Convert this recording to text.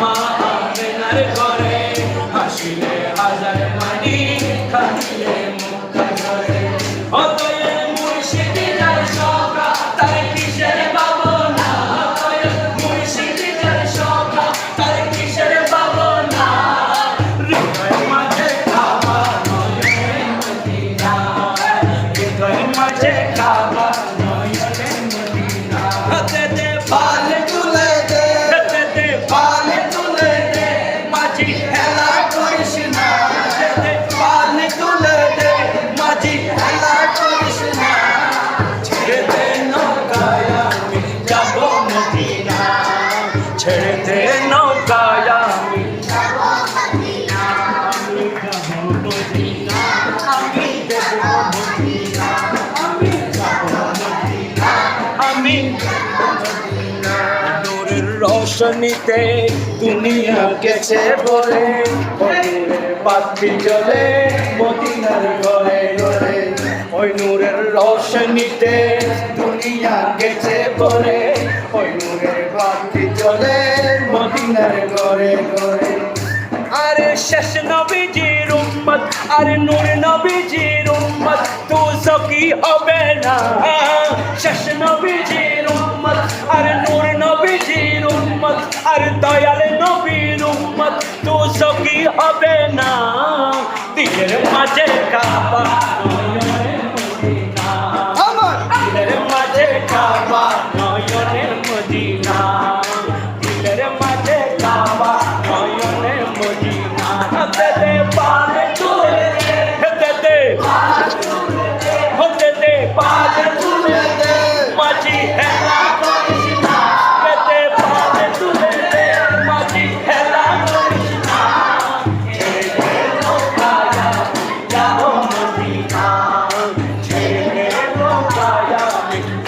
মা আমেনার ঘরে হাসিলে হাজার তুলে দে মাঝি হেলা করিস না। ছেড়ে দে নৌকায় আমি যাব মদিনা। ছেড়ে দে নৌকায় আমি যাব মদিনা। রোশনীতে দুনিয়া গেছে বলে বাতি জ্বলে মদিনার ঘরে ঘরে। ওই নূরের রোশনীতে দুনিয়া গেছে বলে ওই নূরের বাতি জ্বলে মদিনার ঘরে ঘরে। আরে শেষ নবীজির উম্মত, আরে নূর নবীজির উম্মত তু সকি হবে না। শেষ নবীজির আরে দয়াল নবীর উম্মত তো সকি হবে না? দিনের মাঝে কাবা